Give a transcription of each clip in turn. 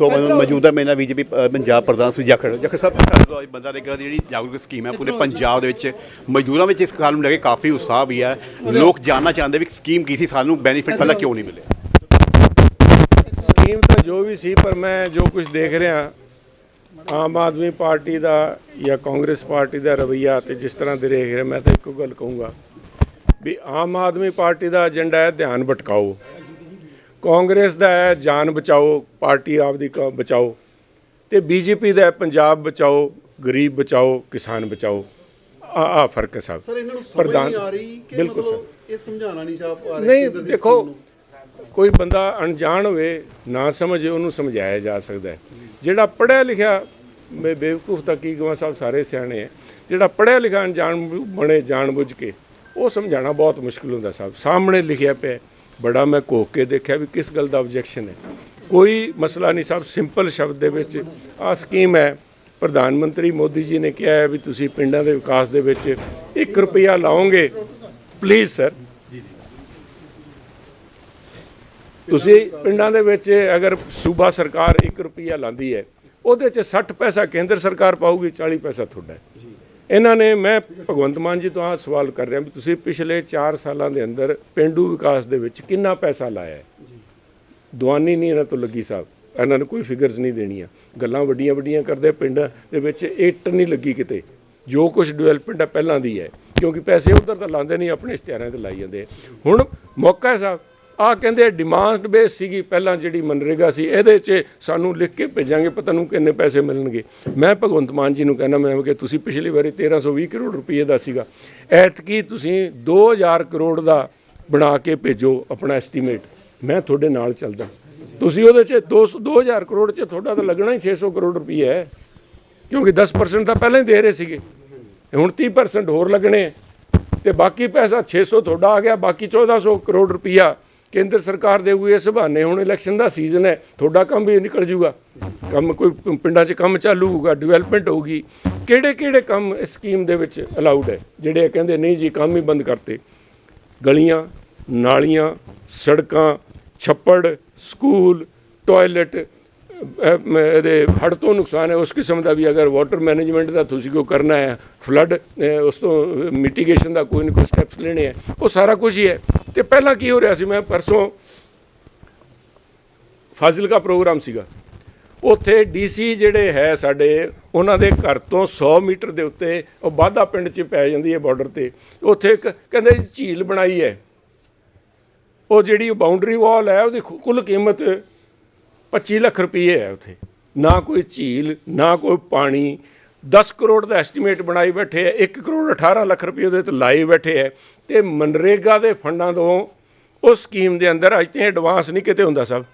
ਸੋ ਮ- ਮੌਜੂਦਾ ਮੇਰੇ ਨਾਲ ਬੀਜੇਪੀ ਪੰਜਾਬ ਪ੍ਰਧਾਨ ਸੁਜਾ ਖੜ ਜਖਰ ਸਾਹਿਬ ਸਾਡੇ ਤੋਂ ਅੱਜ ਬੰਦਾ ਨੇ ਜਿਹੜੀ ਜਾਗਰੂਕ ਸਕੀਮ ਹੈ ਪੂਰੇ ਪੰਜਾਬ ਦੇ ਵਿੱਚ ਮਜ਼ਦੂਰਾਂ ਵਿੱਚ ਇਸ ਗੱਲ ਨੂੰ ਲੈ ਕੇ ਕਾਫੀ ਉਤਸ਼ਾਹ ਵੀ ਹੈ। ਲੋਕ ਜਾਣਨਾ ਚਾਹੁੰਦੇ ਵੀ ਸਕੀਮ ਕੀ ਸੀ ਸਾਨੂੰ ਬੈਨੀਫਿਟ ਪਹਿਲਾਂ ਕਿਉਂ ਨਹੀਂ ਮਿਲਿਆ ਸਕੀਮ ਤਾਂ ਜੋ ਵੀ ਸੀ ਪਰ ਮੈਂ ਜੋ ਕੁਝ ਦੇਖ ਰਿਹਾ ਆਮ ਆਦਮੀ ਪਾਰਟੀ ਦਾ ਜਾਂ ਕਾਂਗਰਸ ਪਾਰਟੀ ਦਾ ਰਵਈਆ ਤੇ ਜਿਸ ਤਰ੍ਹਾਂ ਦੇ ਦੇਖ ਰਿਹਾ ਮੈਂ ਤਾਂ ਇੱਕੋ ਗੱਲ ਕਹੂੰਗਾ ਵੀ ਆਮ ਆਦਮੀ ਪਾਰਟੀ ਦਾ ਏਜੰਡਾ ਹੈ ਧਿਆਨ ਭਟਕਾਓ। ਕਾਂਗਰਸ ਦਾ ਹੈ ਜਾਨ ਬਚਾਓ ਪਾਰਟੀ ਆਪਦੀ ਕ- ਬਚਾਓ। ਤੇ ਬੀਜੇਪੀ ਦਾ ਹੈ ਪੰਜਾਬ ਬਚਾਓ ਗਰੀਬ ਬਚਾਓ ਕਿਸਾਨ ਬਚਾਓ। ਆ ਆ ਫ਼ਰਕ ਹੈ ਸਾਹਿਬ ਸਰ ਇਹਨਾਂ ਨੂੰ ਸਮਝ ਪ੍ਰਧਾਨ- ਨਹੀਂ ਆ ਰਹੀ ਕਿ ਬਿਲਕੁਲ ਮਤਲਬ ਇਹ ਸਮਝਾਉਣਾ ਨਹੀਂ ਚਾਹ ਪਾ ਰਹੇ ਨਹੀਂ ਦੇਖੋ। ਕੋਈ ਬੰਦਾ ਅਣਜਾਣ ਹੋਵੇ ਨਾ ਸਮਝੇ ਉਹਨੂੰ ਸਮਝਾਇਆ ਜਾ ਸਕਦਾ ਹੈ। ਜਿਹੜਾ ਪੜ੍ਹਿਆ ਲਿਖਿਆ ਮੈਂ ਬੇਵਕੂਫ ਤਾਂ ਕੀ ਕਹਾਂ ਸਭ ਸਾਰੇ ਸਿਆਣੇ ਹੈ। ਜਿਹੜਾ ਪੜ੍ਹਿਆ ਲਿਖਿਆ ਅਣਜਾਣ ਬਣੇ ਜਾਣਬੁੱਝ ਕੇ ਉਹ ਸਮਝਾਉਣਾ ਬਹੁਤ ਮੁਸ਼ਕਲ ਹੁੰਦਾ ਸਾਹਿਬ ਸਾਹਮਣੇ ਲਿਖਿਆ ਪਿਆ। ਬੜਾ ਮੈਂ ਕੋਕ ਕੇ ਦੇਖਿਆ ਵੀ ਕਿਸ ਗੱਲ ਦਾ ਆਬਜੈਕਸ਼ਨ ਹੈ। ਕੋਈ ਮਸਲਾ ਨਹੀਂ ਸਾਹਿਬ ਸਿੰਪਲ ਸ਼ਬਦ ਦੇ ਵਿੱਚ ਆ ਸਕੀਮ ਹੈ। ਪ੍ਰਧਾਨ ਮੰਤਰੀ ਮੋਦੀ ਜੀ ਨੇ ਕਿਹਾ ਹੈ ਵੀ ਤੁਸੀਂ ਪਿੰਡਾਂ ਦੇ ਵਿਕਾਸ ਦੇ ਵਿੱਚ 1 ਰੁਪਿਆ ਲਾਓਗੇ। ਪਲੀਜ਼ ਸਰ ਤੁਸੀਂ ਪਿੰਡਾਂ ਦੇ ਵਿੱਚ ਅਗਰ ਸੂਬਾ ਸਰਕਾਰ 1 ਰੁਪਿਆ ਲਾਂਦੀ ਹੈ, ਉਹਦੇ 'ਚ 60 ਪੈਸਾ ਕੇਂਦਰ ਸਰਕਾਰ ਪਾਊਗੀ 40 ਪੈਸਾ ਤੁਹਾਡਾ ਹੈ। ਇਹਨਾਂ ਨੇ ਮੈਂ ਭਗਵੰਤ ਮਾਨ ਜੀ ਤੋਂ ਆ ਸਵਾਲ ਕਰ ਰਿਹਾ ਵੀ ਤੁਸੀਂ ਪਿਛਲੇ 4 ਸਾਲਾਂ ਦੇ ਅੰਦਰ ਪਿੰਡੂ ਵਿਕਾਸ ਦੇ ਵਿੱਚ ਕਿੰਨਾ ਪੈਸਾ ਲਾਇਆ ਹੈ? ਦੁਆਨੀ ਨਹੀਂ ਇਹਨਾਂ ਤੋਂ ਲੱਗੀ ਸਾਹਿਬ ਇਹਨਾਂ ਨੇ ਕੋਈ ਫਿਗਰਸ ਨਹੀਂ ਦੇਣੀਆਂ। ਗੱਲਾਂ ਵੱਡੀਆਂ ਵੱਡੀਆਂ ਕਰਦੇ ਪਿੰਡਾਂ ਦੇ ਵਿੱਚ ਇੱਟ ਨਹੀਂ ਲੱਗੀ ਕਿਤੇ। ਜੋ ਕੁਝ ਡਿਵੈਲਪਮੈਂਟ ਹੈ ਪਹਿਲਾਂ ਦੀ ਹੈ। ਕਿਉਂਕਿ ਪੈਸੇ ਉਧਰ ਤਾਂ ਲਾਉਂਦੇ ਨਹੀਂ ਆਪਣੇ ਇਸ਼ਤਿਹਾਰਾਂ ਤੇ ਲਾਈ ਜਾਂਦੇ ਹੁਣ ਮੌਕਾ ਹੈ ਸਾਹਿਬ ਆ ਕਹਿੰਦੇ ਡਿਮਾਂਡ ਬੇਸ ਸੀਗੀ, ਪਹਿਲਾਂ ਜਿਹੜੀ ਮਨਰੇਗਾ ਸੀ, ਇਹਦੇ 'ਚ ਸਾਨੂੰ ਲਿਖ ਕੇ ਭੇਜਾਂਗੇ, ਪਤਾ ਨੂੰ ਕਿੰਨੇ ਪੈਸੇ ਮਿਲਣਗੇ। ਮੈਂ ਭਗਵੰਤ ਮਾਨ ਜੀ ਨੂੰ ਕਹਿੰਦਾ, ਮੈਂ ਕਿ ਤੁਸੀਂ ਪਿਛਲੀ ਵਾਰੀ 1320 ਕਰੋੜ ਰੁਪਏ ਦਾ ਸੀਗਾ। ਐਤਕੀ ਤੁਸੀਂ 2000 ਕਰੋੜ ਦਾ ਬਣਾ ਕੇ ਭੇਜੋ ਆਪਣਾ ਐਸਟੀਮੇਟ ਮੈਂ ਤੁਹਾਡੇ ਨਾਲ ਚੱਲਦਾ। ਤੁਸੀਂ ਉਹਦੇ 'ਚ 2 2000 ਕਰੋੜ 'ਚ ਤੁਹਾਡਾ ਤਾਂ ਲੱਗਣਾ ਹੀ 600 ਕਰੋੜ ਰੁਪਏ ਹੈ। ਕਿਉਂਕਿ 10% ਤਾਂ ਪਹਿਲਾਂ ਹੀ ਦੇ ਰਹੇ ਸੀਗੇ। ਹੁਣ 30% ਹੋਰ ਲੱਗਣੇ ਹੈ। ਤੇ ਬਾਕੀ ਪੈਸਾ 600 ਤੁਹਾਡਾ ਆ ਗਿਆ, ਬਾਕੀ 1400 ਕਰੋੜ ਰੁਪਈਆ ਕੇਂਦਰ ਸਰਕਾਰ ਦੇਊਗੀ ਇਸ ਬਹਾਨੇ ਹੁਣ ਇਲੈਕਸ਼ਨ ਦਾ ਸੀਜ਼ਨ ਹੈ, ਤੁਹਾਡਾ ਕੰਮ ਵੀ ਨਿਕਲ ਜੂਗਾ। ਕੰਮ ਕੋਈ ਪਿੰਡਾਂ 'ਚ ਕੰਮ ਚਾਲੂ ਹੋਊਗਾ ਡਿਵੈਲਪਮੈਂਟ ਹੋਊਗੀ। ਕਿਹੜੇ ਕਿਹੜੇ ਕੰਮ ਇਸ ਸਕੀਮ ਦੇ ਵਿੱਚ ਅਲਾਉਡ ਹੈ? ਜਿਹੜੇ ਕਹਿੰਦੇ, ਨਹੀਂ ਜੀ, ਕੰਮ ਹੀ ਬੰਦ ਕਰਤੇ। ਗਲੀਆਂ, ਨਾਲੀਆਂ, ਸੜਕਾਂ, ਛੱਪੜ, ਸਕੂਲ ਟਾਇਲਟ ਇਹਦੇ ਹੜ੍ਹ ਤੋਂ ਨੁਕਸਾਨ ਹੈ। ਉਸ ਕਿਸਮ ਦਾ ਵੀ ਅਗਰ ਵਾਟਰ ਮੈਨੇਜਮੈਂਟ ਦਾ ਤੁਸੀਂ ਕੋ ਕਰਨਾ ਹੈ ਫਲੱਡ ਉਸ ਤੋਂ ਮਿਟੀਗੇਸ਼ਨ ਦਾ ਕੋਈ ਨਾ ਕੋਈ ਸਟੈਪਸ ਲੈਣੇ ਹੈ। ਉਹ ਸਾਰਾ ਕੁਝ ਹੀ ਹੈ। ਤੇ ਪਹਿਲਾਂ ਕੀ ਹੋ ਰਿਹਾ ਸੀ, ਮੈਂ ਪਰਸੋਂ ਫਾਜ਼ਿਲਕਾ ਪ੍ਰੋਗਰਾਮ ਸੀਗਾ। ਉੱਥੇ ਡੀਸੀ ਜਿਹੜੇ ਹੈ ਸਾਡੇ, ਉਹਨਾਂ ਦੇ ਘਰ ਤੋਂ 100 ਮੀਟਰ ਦੇ ਉੱਤੇ ਉਹ ਬਾਦਾ ਪਿੰਡ 'ਚ ਪੈ ਜਾਂਦੀ ਹੈ ਬਾਰਡਰ ਤੇ। ਉੱਥੇ ਇੱਕ ਕਹਿੰਦੇ ਝੀਲ ਬਣਾਈ ਹੈ। ਉਹ ਜਿਹੜੀ ਬਾਉਂਡਰੀ ਵਾਲ ਹੈ, ਉਹਦੀ ਕੁੱਲ ਕੀਮਤ 25 ਲੱਖ ਰੁਪਏ ਹੈ ਉੱਥੇ। ਨਾ ਕੋਈ ਝੀਲ ਨਾ ਕੋਈ ਪਾਣੀ। 10 ਕਰੋੜ ਦਾ ਐਸਟੀਮੇਟ ਬਣਾਈ ਬੈਠੇ ਹੈ। 1 ਕਰੋੜ 18 ਲੱਖ ਰੁਪਏ ਉਹਦੇ ਤੇ ਲਾਏ ਬੈਠੇ ਹੈ। ਤੇ ਮਨਰੇਗਾ ਦੇ ਫੰਡਾਂ ਤੋਂ ਉਸ ਸਕੀਮ ਦੇ ਅੰਦਰ ਅਜ ਤੇ ਐਡਵਾਂਸ ਨਹੀਂ ਕਿਤੇ ਹੁੰਦਾ ਸਭ।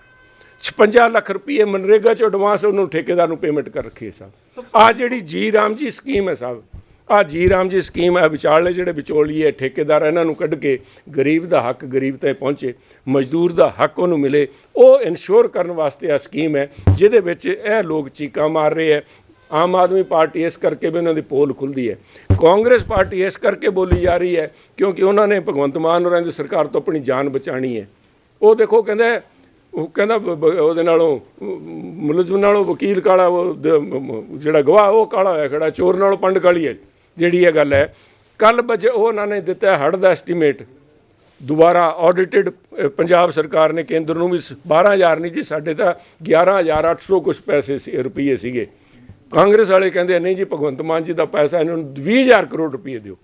56 ਲੱਖ ਰੁਪਏ ਮਨਰੇਗਾ ਚ ਐਡਵਾਂਸ ਉਹਨੂੰ ਠੇਕੇਦਾਰ ਨੂੰ ਪੇਮੈਂਟ ਕਰ ਰੱਖੀ ਹੈ ਸਭ। ਆ ਜਿਹੜੀ ਜੀ ਰਾਮ ਜੀ ਸਕੀਮ ਹੈ ਸਭ। ਆ ਜੀ ਰਾਮ ਜੀ ਸਕੀਮ ਹੈ ਵਿਚਾਲੇ ਜਿਹੜੇ ਵਿਚੋਲੀਏ ਠੇਕੇਦਾਰ ਇਹਨਾਂ ਨੂੰ ਕੱਢ ਕੇ ਗਰੀਬ ਦਾ ਹੱਕ ਗਰੀਬ ਤੇ ਪਹੁੰਚੇ, ਮਜ਼ਦੂਰ ਦਾ ਹੱਕ ਉਹਨੂੰ ਮਿਲੇ। ਉਹ ਇਨਸ਼ੋਰ ਕਰਨ ਵਾਸਤੇ ਆ ਸਕੀਮ ਹੈ, ਜਿਹਦੇ ਵਿੱਚ ਇਹ ਲੋਕ ਚੀਕਾਂ ਮਾਰ ਰਹੇ ਹੈ ਆਮ ਆਦਮੀ ਪਾਰਟੀ ਇਸ ਕਰਕੇ ਵੀ ਉਹਨਾਂ ਦੀ ਪੋਲ ਖੁੱਲਦੀ ਹੈ। ਕਾਂਗਰਸ ਪਾਰਟੀ ਇਸ ਕਰਕੇ ਬੋਲੀ ਜਾ ਰਹੀ ਹੈ, ਕਿਉਂਕਿ ਉਹਨਾਂ ਨੇ ਭਗਵੰਤ ਮਾਨ ਹੋਰਾਂ ਦੀ ਸਰਕਾਰ ਤੋਂ ਆਪਣੀ ਜਾਨ ਬਚਾਣੀ ਹੈ। ਉਹ ਦੇਖੋ ਕਹਿੰਦਾ, ਉਹ ਕਹਿੰਦਾ ਉਹਦੇ ਨਾਲੋਂ, ਮੁਲਜ਼ਮ ਨਾਲੋਂ ਵਕੀਲ ਕਾਲਾ, ਉਹ ਜਿਹੜਾ ਗਵਾਹ, ਉਹ ਕਾਲਾ ਹੋਇਆ ਖੜਾ, ਚੋਰ ਨਾਲੋਂ ਪੰਡ ਕਾਲੀ ਹੈ। ਜਿਹੜੀ ਇਹ ਗੱਲ ਹੈ ਕੱਲ ਵਜੇ ਉਹ ਉਹਨਾਂ ਨੇ ਦਿੱਤਾ ਹੜ ਦਾ ਐਸਟੀਮੇਟ ਦੁਬਾਰਾ ਆਡਿਟਡ ਪੰਜਾਬ ਸਰਕਾਰ ਨੇ ਕੇਂਦਰ ਨੂੰ ਵੀ ਸ- 12000 ਨਹੀਂ ਜੀ ਸਾਡੇ ਤਾਂ 11800 ਕੁਝ ਪੈਸੇ ਸੀ ਰੁਪਏ ਸੀਗੇ। ਕਾਂਗਰਸ ਵਾਲੇ ਕਹਿੰਦੇ ਨਹੀਂ ਜੀ ਭਗਵੰਤ ਮਾਨ ਜੀ ਦਾ ਪੈਸਾ ਇਹਨਾਂ ਨੂੰ 20000 ਕਰੋੜ ਰੁਪਏ ਦਿਓ।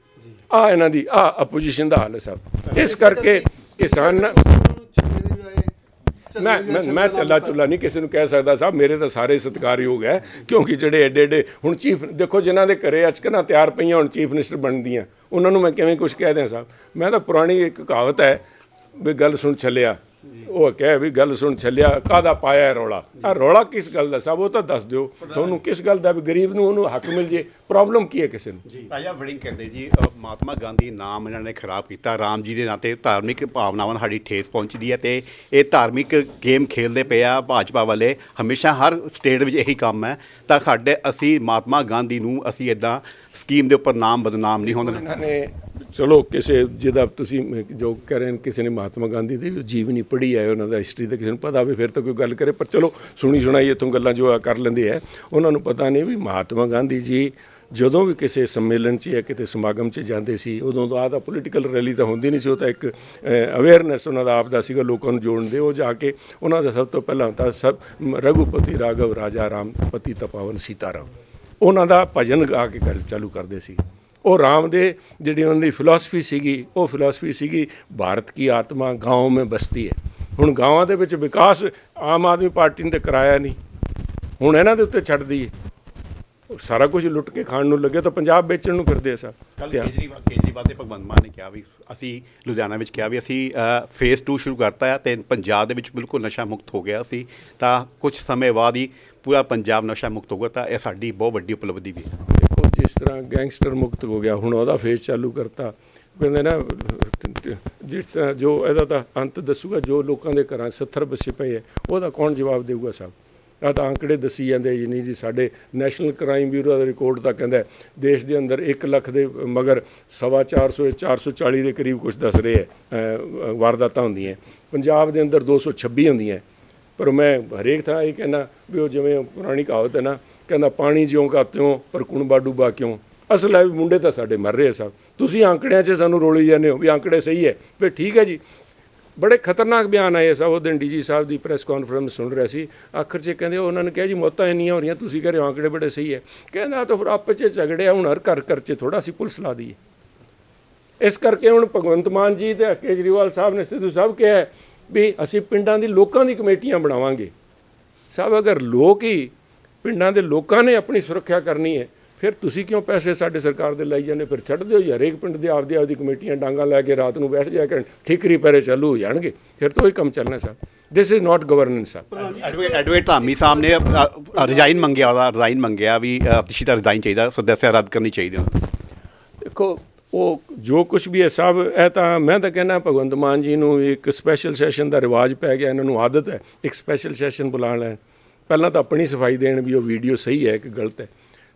ਆ ਇਹਨਾਂ ਦੀ ਆ ਆਪੋਜੀਸ਼ਨ ਦਾ ਹਾਲ ਹੈ ਸਭ। ਇਸ ਕਰਕੇ ਕਿਸਾਨ ਉਹਨਾਂ ਨੂੰ ਚੱਲੇ ਦੇ ਵੀ ਆਏ ਚੱਲੇ ਮੈਂ ਮੈਂ ਮੈਂ ਚੱਲਾ ਚੁੱਲਾ ਨਹੀਂ ਕਿਸੇ ਨੂੰ ਕਹਿ ਸਕਦਾ ਸਾਹਿਬ ਮੇਰੇ ਤਾਂ ਸਾਰੇ ਸਤਿਕਾਰਯੋਗ ਹੈ ਕਿਉਂਕਿ ਜਿਹੜੇ ਐਡੇ ਐਡੇ ਹੁਣ ਚੀਫ ਦੇਖੋ ਜਿਨ੍ਹਾਂ ਦੇ ਘਰੇ ਅੱਜ ਕੱਲ੍ਹ ਨਾ ਤਿਆਰ ਪਈਆਂ ਹੁਣ ਚੀਫ ਮਿਨਿਸਟਰ ਬਣਦੀਆਂ ਉਹਨਾਂ ਨੂੰ ਮੈਂ ਕਿਵੇਂ ਕੁਝ ਕਹਿ ਦਿਆਂ ਸਾਹਿਬ? ਮੈਂ ਤਾਂ ਪੁਰਾਣੀ ਇੱਕ ਕਹਾਵਤ ਹੈ ਵੀ ਗੱਲ ਸੁਣ ਛੱਲਿਆ ਉਹ ਕਹਿ ਵੀ ਗੱਲ ਸੁਣ ਛੱਲਿਆ ਕਾਦਾ ਪਾਇਆ ਰੌਲਾ? ਆ ਰੌਲਾ ਕਿਸ ਗੱਲ ਦਾ? ਸਾਹਿਬ ਉਹ ਤਾਂ ਦੱਸ ਦਿਓ। ਤੁਹਾਨੂੰ ਕਿਸ ਗੱਲ ਦਾ ਵੀ ਗਰੀਬ ਨੂੰ ਉਹਨੂੰ ਹੱਕ ਮਿਲ ਜੇ? ਪ੍ਰੋਬਲਮ ਕੀ ਹੈ ਕਿਸੇ ਨੂੰ? ਰਾਜਾ ਵੜਿੰਗ ਕਹਿੰਦੇ ਜੀ ਮਹਾਤਮਾ ਗਾਂਧੀ ਨਾਮ ਇਹਨਾਂ ਨੇ ਖਰਾਬ ਕੀਤਾ। ਰਾਮ ਜੀ ਦੇ ਨਾਂ ਤੇ ਧਾਰਮਿਕ ਭਾਵਨਾਵਾਂ ਸਾਡੀ ਠੇਸ ਪਹੁੰਚਦੀ ਹੈ ਤੇ ਇਹ ਧਾਰਮਿਕ ਗੇਮ ਖੇਲਦੇ ਪਏ ਆ ਭਾਜਪਾ ਵਾਲੇ। ਹਮੇਸ਼ਾ ਹਰ ਸਟੇਟ ਵਿੱਚ ਇਹੀ ਕੰਮ ਹੈ। ਤਾਂ ਸਾਡੇ ਅਸੀਂ ਮਹਾਤਮਾ ਗਾਂਧੀ ਨੂੰ ਅਸੀਂ ਇਦਾਂ ਸਕੀਮ ਦੇ ਉੱਪਰ ਨਾਮ ਬਦਨਾਮ ਨਹੀਂ ਹੋਣ ਦੇਣਾ। ਇਹਨਾਂ ਨੇ ਚਲੋ, ਕਿਸੇ ਜਿਹਦਾ ਤੁਸੀਂ ਜੋ ਕਹਿ ਰਹੇ ਕਿਸੇ ਨੇ ਮਹਾਤਮਾ ਗਾਂਧੀ ਦੀ ਜੀਵਨੀ ਪੜ੍ਹੀ ਹੈ, ਉਹਨਾਂ ਦਾ ਹਿਸਟਰੀ ਦਾ ਕਿਸੇ ਨੂੰ ਪਤਾ ਹੋਵੇ, ਫਿਰ ਤਾਂ ਕੋਈ ਗੱਲ ਕਰੇ, ਪਰ ਚਲੋ, ਸੁਣੀ ਸੁਣਾਈ ਇੱਥੋਂ ਗੱਲਾਂ ਜੋ ਆ ਕਰ ਲੈਂਦੇ ਆ। ਉਹਨਾਂ ਨੂੰ ਪਤਾ ਨਹੀਂ ਵੀ ਮਹਾਤਮਾ ਗਾਂਧੀ ਜੀ ਜਦੋਂ ਵੀ ਕਿਸੇ ਸੰਮੇਲਨ 'ਚ ਜਾਂ ਕਿਤੇ ਸਮਾਗਮ 'ਚ ਜਾਂਦੇ ਸੀ, ਉਦੋਂ ਤਾਂ ਆ ਤਾਂ ਪੋਲੀਟੀਕਲ ਰੈਲੀ ਤਾਂ ਹੁੰਦੀ ਨਹੀਂ ਸੀ, ਉਹ ਤਾਂ ਇੱਕ ਅਵੇਅਰਨੈਸ ਉਹਨਾਂ ਦਾ ਆਪ ਦਾ ਸੀਗਾ, ਲੋਕਾਂ ਨੂੰ ਜੋੜਨ ਦੇ, ਉਹ ਜਾ ਕੇ ਉਹਨਾਂ ਦਾ ਸਭ ਤੋਂ ਪਹਿਲਾਂ ਤਾਂ ਸਭ ਰਘੂਪਤੀ ਰਾਘਵ, ਰਾਜਾ ਰਾਮ ਪਤੀ ਤਪਾਵਨ ਸੀਤਾਰਾਮ, ਉਹਨਾਂ ਦਾ ਭਜਨ ਗਾ ਕੇ ਕਰ, ਚਾਲੂ ਕਰਦੇ ਸੀ। ਉਹ ਰਾਮ ਦੇ ਜਿਹੜੀ ਉਹਨਾਂ ਦੀ ਫਿਲਾਸਫੀ ਸੀਗੀ ਉਹ ਫਿਲਾਸਫੀ ਸੀਗੀ ਭਾਰਤ ਕੀ ਆਤਮਾ گاؤں में ਬਸਤੀ ਹੈ ਹੁਣ ਗਾਵਾਂ ਦੇ ਵਿੱਚ ਵਿਕਾਸ ਆਮ ਆਦਮੀ ਪਾਰਟੀ ਨੇ ਤੇ ਕਰਾਇਆ ਨਹੀਂ ਹੁਣ ਇਹਨਾਂ ਦੇ ਉੱਤੇ ਛੱਡ ਦਈਏ ਉਹ ਸਾਰਾ ਕੁਝ ਲੁੱਟ ਕੇ ਖਾਣ ਨੂੰ ਲੱਗੇ ਤਾਂ ਪੰਜਾਬ ਵੇਚਣ ਨੂੰ ਫਿਰਦੇ ਆ ਸਰ ਕੱਲ ਕੇਜਰੀਵਾਲ ਕੇਜਰੀਵਾਲ ਤੇ ਭਗਵੰਤ ਮਾਨ ਨੇ ਕਿਹਾ ਵੀ ਅਸੀਂ ਲੁਧਿਆਣਾ ਵਿੱਚ ਕਿਹਾ ਵੀ ਅਸੀਂ ਫੇਸ 2 ਸ਼ੁਰੂ ਕਰਤਾ ਹੈ ਤੇ ਪੰਜਾਬ ਦੇ ਵਿੱਚ ਬਿਲਕੁਲ ਨਸ਼ਾ ਮੁਕਤ ਹੋ ਗਿਆ ਸੀ ਤਾਂ ਕੁਝ ਸਮੇਂ ਬਾਅਦ ਹੀ ਪੂਰਾ ਪੰਜਾਬ ਨਸ਼ਾ ਮੁਕਤ ਹੋਊਗਾ ਤਾਂ ਇਹ ਸਾਡੀ ਬਹੁਤ ਵੱਡੀ ਉਪਲਬਧੀ ਵੀ ਹੈ ਇਸ ਤਰ੍ਹਾਂ ਗੈਂਗਸਟਰ ਮੁਕਤ ਹੋ ਗਿਆ, ਹੁਣ ਉਹਦਾ ਫੇਸ ਚਾਲੂ ਕਰਤਾ। ਕਹਿੰਦੇ ਨਾ, ਜਿਸ ਤਰ੍ਹਾਂ ਜੋ ਇਹਦਾ ਤਾਂ ਅੰਤ ਦੱਸੂਗਾ, ਜੋ ਲੋਕਾਂ ਦੇ ਘਰਾਂ 'ਚ 70 ਬੱਸੇ ਪਏ ਹੈ ਉਹਦਾ ਕੌਣ ਜਵਾਬ ਦੇਊਗਾ ਸਾਹਿਬ ਆ ਤਾਂ ਅੰਕੜੇ ਦੱਸੀ ਜਾਂਦੇ ਜੀ ਨਹੀਂ ਜੀ ਸਾਡੇ ਨੈਸ਼ਨਲ ਕ੍ਰਾਈਮ ਬਿਊਰੋ ਦਾ ਰਿਕਾਰਡ ਤਾਂ ਕਹਿੰਦਾ ਦੇਸ਼ ਦੇ ਅੰਦਰ 1 ਲੱਖ ਦੇ ਮਗਰ ਸਵਾ 400 440 ਦੇ ਕਰੀਬ ਕੁਝ ਦੱਸ ਰਹੇ ਹੈ ਵਾਰਦਾਤਾਂ ਹੁੰਦੀਆਂ ਪੰਜਾਬ ਦੇ ਅੰਦਰ 226 ਹੁੰਦੀਆਂ ਪਰ ਮੈਂ ਹਰੇਕ ਥਾਂ ਇਹ ਕਹਿੰਦਾ ਵੀ ਉਹ ਜਿਵੇਂ ਪੁਰਾਣੀ ਕਹਾਵਤ ਹੈ ਨਾ ਕਹਿੰਦਾ ਪਾਣੀ ਜਿਉਂ ਕਾ ਤਿਉਂ, ਪਰ ਕੁਣ ਬਾਡੂ ਬਾ ਕਿਉਂ? ਅਸਲ ਹੈ ਮੁੰਡੇ ਤਾਂ ਸਾਡੇ ਮਰ ਰਹੇ ਸਭ ਤੁਸੀਂ ਆંકੜਿਆਂ 'ਚ ਸਾਨੂੰ ਰੋਲੀ ਜਾਂਦੇ ਹੋ ਵੀ ਆંકੜੇ ਸਹੀ ਹੈ। ਵੀ ਠੀਕ ਹੈ ਜੀ। ਬੜੇ ਖਤਰਨਾਕ ਬਿਆਨ ਆਏ ਸਭ ਉਹ ਦਿਨ ਡੀਜੀ ਸਾਹਿਬ ਦੀ ਪ੍ਰੈਸ ਕਾਨਫਰੰਸ ਸੁਣ ਰਿਹਾ ਸੀ। ਆਖਰ 'ਚ ਕਹਿੰਦੇ ਉਹਨਾਂ ਨੇ ਕਿਹਾ ਜੀ, ਮੌਤਾਂ ਇੰਨੀਆਂ ਹੋ ਰਹੀਆਂ, ਤੁਸੀਂ ਕਹ ਰਹੇ ਹੋ ਆਂਕੜੇ ਬੜੇ ਸਹੀ ਹੈ। ਕਹਿੰਦਾ ਤਾਂ ਫਿਰ ਆਪਸ 'ਚ ਝਗੜੇ ਹੁਣ ਹਰ ਘਰ ਘਰ 'ਚ ਥੋੜਾ ਸੀ ਪੁਲਿਸ ਲਾ ਦਈਏ। ਇਸ ਕਰਕੇ ਹੁਣ ਭਗਵੰਤ ਮਾਨ ਜੀ ਤੇ ਕੇਜਰੀਵਾਲ ਸਾਹਿਬ ਨੇ ਸਿੱਧੂ ਸਾਹਿਬ ਕਿਹਾ ਵੀ ਅਸੀਂ ਪਿੰਡਾਂ ਦੀ ਲੋਕਾਂ ਦੀ ਕਮੇਟੀਆਂ ਬਣਾਵਾਂਗੇ। ਸਭ ਅਗਰ ਲੋਕ ਹੀ ਪਿੰਡਾਂ ਦੇ ਲੋਕਾਂ ਨੇ ਆਪਣੀ ਸੁਰੱਖਿਆ ਕਰਨੀ ਹੈ। ਫਿਰ ਤੁਸੀਂ ਕਿਉਂ ਪੈਸੇ ਸਾਡੇ ਸਰਕਾਰ ਦੇ ਲਈ ਜਾਂਦੇ? ਫਿਰ ਛੱਡ ਦਿਓ ਜੀ ਹਰੇਕ ਪਿੰਡ ਦੇ ਆਪਦੀ ਆਪਦੀ ਕਮੇਟੀਆਂ ਡਾਂਗਾ ਲੈ ਕੇ ਰਾਤ ਨੂੰ ਬੈਠ ਜਾਇਆ ਕਰਨ। ਠਿਕਰੀ ਪੈਰੇ ਚਾਲੂ ਹੋ ਜਾਣਗੇ। ਫਿਰ ਤਾਂ ਉਹੀ ਕੰਮ ਚੱਲਣਾ ਸਾਹਿਬ this is not governance advocate advocate Dhami Sahib ਨੇ ਰਿਜ਼ਾਈਨ ਮੰਗਿਆ ਉਹਦਾ ਰਿਜ਼ਾਈਨ ਮੰਗਿਆ ਵੀ ਅਤਿਸ਼ੀ ਦਾ ਰਿਜ਼ਾਈਨ ਚਾਹੀਦਾ ਸਦੱਸਿਆ ਰੱਦ ਕਰਨੀ ਚਾਹੀਦੀ। ਦੇਖੋ ਉਹ ਜੋ ਕੁਝ ਵੀ ਹੈ ਸਭ ਇਹ ਤਾਂ ਮੈਂ ਤਾਂ ਕਹਿੰਦਾ ਭਗਵੰਤ ਮਾਨ ਜੀ ਨੂੰ ਇੱਕ ਸਪੈਸ਼ਲ ਸੈਸ਼ਨ ਦਾ ਰਿਵਾਜ ਪੈ ਗਿਆ ਇਹਨਾਂ ਨੂੰ ਆਦਤ ਹੈ ਇੱਕ ਸਪੈਸ਼ਲ ਸੈਸ਼ਨ ਬੁਲਾ ਲੈਣ। ਪਹਿਲਾਂ ਤਾਂ ਆਪਣੀ ਸਫ਼ਾਈ ਦੇਣ ਵੀ ਉਹ ਵੀਡੀਓ ਸਹੀ ਹੈ ਕਿ ਗਲਤ ਹੈ।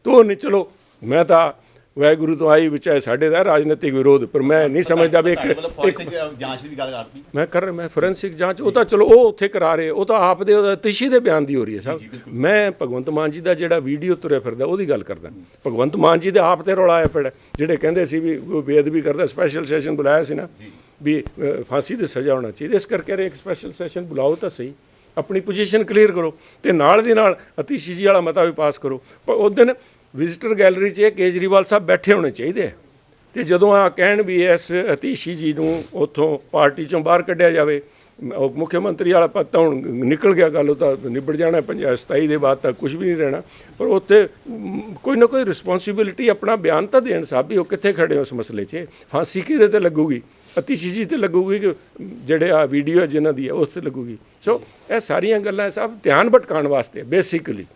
ਤੋ ਨਹੀਂ ਚਲੋ ਮੈਂ ਤਾਂ ਵਾਹਿਗੁਰੂ ਤੋਂ ਆਈ ਵਿੱਚ ਹੈ ਸਾਡੇ ਦਾ ਰਾਜਨੀਤਿਕ ਵਿਰੋਧ ਪਰ ਮੈਂ ਨਹੀਂ ਸਮਝਦਾ ਵੀ ਇੱਕ ਇੱਕ ਜਾਂਚ ਦੀ ਗੱਲ ਕਰਤੀ। ਮੈਂ ਕਰ ਰਿਹਾ ਮੈਂ ਫੋਰੈਂਸਿਕ ਜਾਂਚ ਉਹ ਤਾਂ ਚਲੋ ਉਹ ਉੱਥੇ ਕਰਾ ਰਹੇ ਉਹ ਤਾਂ ਆਪ ਦੇ ਉਹਦਾ ਤਿਸ਼ੀ ਦੇ ਬਿਆਨ ਦੀ ਹੋ ਰਹੀ ਹੈ ਸਭ ਮੈਂ ਭਗਵੰਤ ਮਾਨ ਜੀ ਦਾ ਜਿਹੜਾ ਵੀਡੀਓ ਤੁਰਿਆ ਫਿਰਦਾ ਉਹਦੀ ਗੱਲ ਕਰਦਾ। ਭਗਵੰਤ ਮਾਨ ਜੀ ਦੇ ਆਪ ਤੇ ਰੌਲਾ ਆਇਆ ਪਿਆ ਜਿਹੜੇ ਕਹਿੰਦੇ ਸੀ ਵੀ ਉਹ ਬੇਅਦਬੀ ਕਰਦਾ ਸਪੈਸ਼ਲ ਸੈਸ਼ਨ ਬੁਲਾਇਆ ਸੀ ਨਾ ਵੀ ਫਾਂਸੀ ਦੀ ਸਜ਼ਾ ਹੋਣਾ ਚਾਹੀਦੀ ਇਸ ਕਰਕੇ ਇੱਕ ਸਪੈਸ਼ਲ ਸੈਸ਼ਨ ਬੁਲਾਓ ਤਾਂ ਸਹੀ। ਆਪਣੀ ਪੋਜੀਸ਼ਨ ਕਲੀਅਰ ਕਰੋ ਤੇ ਨਾਲ ਦੀ ਨਾਲ ਅਤੀਸ਼ੀ ਜੀ ਵਾਲਾ ਮਤਾ ਵੀ ਪਾਸ ਕਰੋ। ਪਰ ਉਸ ਦਿਨ ਵਿਜ਼ਿਟਰ ਗੈਲਰੀ 'ਚ ਕੇਜਰੀਵਾਲ ਸਾਹਿਬ ਬੈਠੇ ਹੋਣੇ ਚਾਹੀਦੇ ਆ। ਤੇ ਜਦੋਂ ਆ ਕਹਿਣ ਵੀ ਇਸ ਅਤੀਸ਼ੀ ਜੀ ਨੂੰ ਉੱਥੋਂ ਪਾਰਟੀ ਚੋਂ ਬਾਹਰ ਕੱਢਿਆ ਜਾਵੇ ਮੁੱਖ ਮੰਤਰੀ ਵਾਲਾ ਪਦ ਤਾਂ ਹੁਣ ਨਿਕਲ ਗਿਆ, ਗੱਲ ਉਹ ਤਾਂ ਨਿਬੜ ਜਾਣਾ ਪੰਜਾਬ 27 ਦੇ ਬਾਅਦ ਤਾਂ ਕੁਝ ਵੀ ਨਹੀਂ ਰਹਿਣਾ। ਪਰ ਉੱਥੇ ਕੋਈ ਨਾ ਕੋਈ ਰਿਸਪੌਂਸਿਬਿਲਿਟੀ ਆਪਣਾ ਬਿਆਨ ਤਾਂ ਦੇਣ ਸਾਹਿਬ ਵੀ ਉਹ ਕਿੱਥੇ ਖੜੇ ਹੋ ਉਸ ਮਸਲੇ 'ਚ? ਫਾਂਸੀ ਕਿਹਦੇ ਤੇ ਲੱਗੂਗੀ? ਅਤੀਸ਼ੀ ਜੀ ਤੇ ਲੱਗੂਗੀ ਕਿ ਜਿਹੜੇ ਆ ਵੀਡੀਓ ਜਿਨ੍ਹਾਂ ਦੀ ਹੈ ਉਸ ਤੇ ਲੱਗੂਗੀ। ਸੋ ਇਹ ਸਾਰੀਆਂ ਗੱਲਾਂ ਸਭ ਧਿਆਨ ਭਟਕਾਉਣ ਵਾਸਤੇ ਬੇਸਿਕਲੀ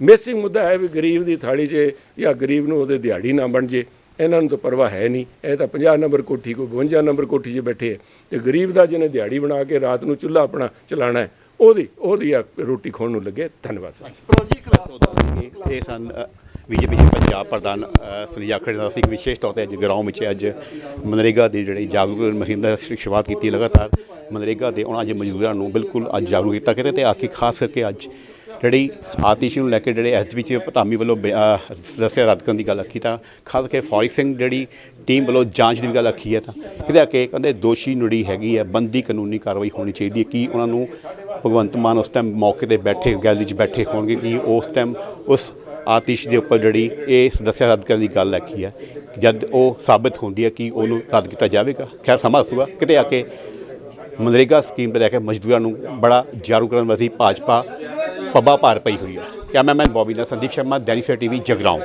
ਬੇਸਿਕ ਮੁੱਦਾ ਹੈ ਵੀ ਗਰੀਬ ਦੀ ਥਾਲੀ 'ਚ ਜਾਂ ਗਰੀਬ ਨੂੰ ਉਹਦੇ ਦਿਹਾੜੀ ਨਾ ਬਣ ਜੇ। ਇਹਨਾਂ ਨੂੰ ਤਾਂ ਪਰਵਾਹ ਹੈ ਨਹੀਂ। ਇਹ ਤਾਂ 50 ਨੰਬਰ ਕੋਠੀ ਕੋਈ 52 ਨੰਬਰ ਕੋਠੀ 'ਚ ਬੈਠੇ ਹੈ ਤੇ ਗਰੀਬ ਦਾ ਜਿਹਨੇ ਦਿਹਾੜੀ ਬਣਾ ਕੇ ਰਾਤ ਨੂੰ ਚੁੱਲ੍ਹਾ ਆਪਣਾ ਚਲਾਣਾ ਹੈ ਉਹਦੀ ਉਹਦੀ ਆ ਰੋਟੀ ਖਾਣ ਨੂੰ ਲੱਗੇ। ਧੰਨਵਾਦ ਸਾਹਿਬ ਪ੍ਰੋਜੀ ਕਲਾਸ ਇਹ ਸਨ ਬੀਜੇਪੀ ਦੇ ਪੰਜਾਬ ਪ੍ਰਧਾਨ ਸੁਨੀਲ ਜਾਖੜ ਦਾ ਅਸੀਂ ਵਿਸ਼ੇਸ਼ ਤੌਰ ਤੇ ਅੱਜ ਗਰਾਊਂ ਵਿੱਚ ਅੱਜ ਮਨਰੇਗਾ ਦੀ ਜਿਹੜੀ ਜਾਗਰੂਕ ਮੁਹਿੰਮ ਦਾ ਸ਼ੁਰੂਆਤ ਕੀਤੀ ਲਗਾਤਾਰ। ਮਨਰੇਗਾ ਦੇ ਉਹਨਾਂ ਅੱਜ ਮਜ਼ਦੂਰਾਂ ਨੂੰ ਬਿਲਕੁਲ ਅੱਜ ਜਾਗਰੂਕ ਕੀਤਾ ਕਿਤੇ ਤੇ ਆ ਕੇ ਖਾਸ ਕਰਕੇ ਅੱਜ ਜਿਹੜੀ ਆਤਿਸ਼ ਨੂੰ ਲੈ ਕੇ ਜਿਹੜੇ ਐਸਬੀ ਚ ਧਾਮੀ ਵੱਲੋਂ ਬਿ- ਅ, ਰੱਦ ਕਰਨ ਦੀ ਗੱਲ ਆਖੀ ਤਾਂ ਖਾਸ ਕਰਕੇ ਫੌਰਿਕ ਸਿੰਘ ਜਿਹੜੀ ਟੀਮ ਵੱਲੋਂ ਜਾਂਚ ਦੀ ਗੱਲ ਆਖੀ ਹੈ ਤਾਂ ਕਿਤੇ ਆ ਕੇ ਕਹਿੰਦੇ ਦੋਸ਼ੀ ਨੁੜੀ ਹੈਗੀ ਹੈ ਬੰਦੀ ਕਾਨੂੰਨੀ ਕਾਰਵਾਈ ਹੋਣੀ ਚਾਹੀਦੀ ਹੈ। ਕਿ ਉਹਨਾਂ ਨੂੰ ਭਗਵੰਤ ਮਾਨ ਉਸ ਟਾਈਮ ਮੌਕੇ ਤੇ ਬੈਠੇ ਗੈਲਰੀ 'ਚ ਬੈਠੇ ਹੋਣਗੇ ਕਿ ਉਸ ਟਾਈਮ ਉਸ ਆਤਿਸ਼ ਦੇ ਉੱਪਰ ਜਿਹੜੀ ਇਹ ਸਦੱਸਿਆ ਰੱਦ ਕਰਨ ਦੀ ਗੱਲ ਆਖੀ ਹੈ, ਜਦ ਉਹ ਸਾਬਤ ਹੁੰਦੀ ਹੈ ਕਿ ਉਹਨੂੰ ਰੱਦ ਕੀਤਾ ਜਾਵੇਗਾ। ਖੈਰ, ਸਮਾਂ ਦੱਸੂਗਾ, ਕਿਤੇ ਆ ਕੇ ਮਨਰੇਗਾ ਸਕੀਮ ਤੇ ਲੈ ਕੇ ਮਜ਼ਦੂਰਾਂ ਨੂੰ ਬੜਾ ਜਾਗਰੂਕ ਕਰਨ ਵਾਸਤੇ ਭਾਜਪਾ, ਪੱਬਾ ਭਾਰ ਪਈ ਹੋਈ ਹੈ। ਕੈਮਰਾਮੈਨ ਬੋਬੀ ਨਾਲ ਸੰਦੀਪ ਸ਼ਰਮਾ, ਦੈਨਿਕ ਸਵੇਰਾ ਟੀਵੀ, ਜਗਰਾਉਂ।